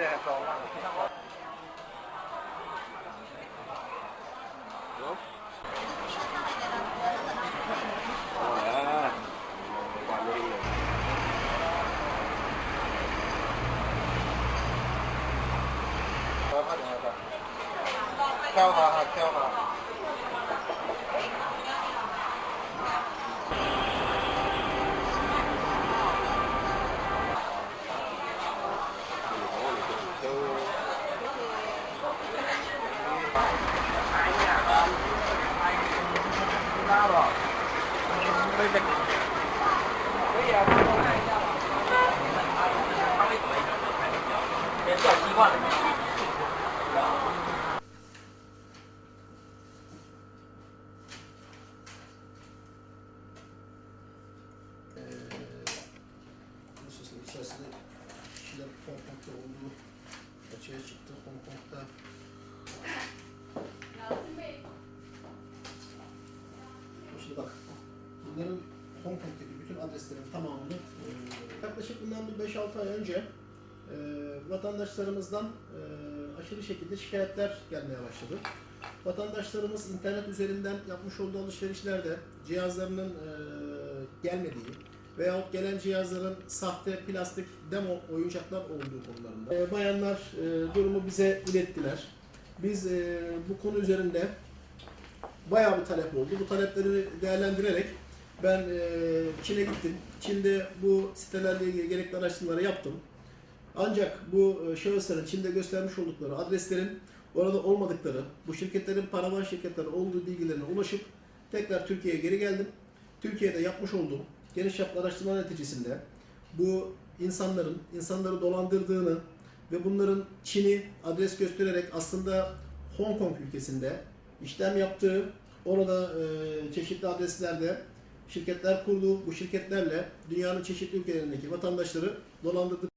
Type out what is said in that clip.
there for long. Hello? Theo vào, theo vào. Quan Rusya'nın içerisinde kişiler Hong Kong'da olduğu açığa çıktı. Hong Kong'da Şimdi bak, bunların Hong Kong'daki bütün adreslerin tamamını e, yaklaşık bundan bir 5-6 ay önce e, vatandaşlarımızdan e, aşırı şekilde şikayetler gelmeye başladı. Vatandaşlarımız internet üzerinden yapmış olduğu alışverişlerde cihazlarının e, gelmediği veyahut gelen cihazların sahte plastik demo oyuncaklar olduğu konularında. E, bayanlar e, durumu bize ilettiler. Biz e, bu konu üzerinde bayağı bir talep oldu. Bu talepleri değerlendirerek ben e, Çin'e gittim. Çin'de bu sitelerle ilgili gerekli araştırmaları yaptım. Ancak bu şahısların Çin'de göstermiş oldukları adreslerin orada olmadıkları, bu şirketlerin paravan şirketleri olduğu bilgilerine ulaşıp tekrar Türkiye'ye geri geldim. Türkiye'de yapmış olduğum geniş çaplı araştırma neticesinde bu insanların insanları dolandırdığını ve bunların Çin'i adres göstererek aslında Hong Kong ülkesinde işlem yaptığı, orada e, çeşitli adreslerde şirketler kurduğu, bu şirketlerle dünyanın çeşitli ülkelerindeki vatandaşları dolandırdık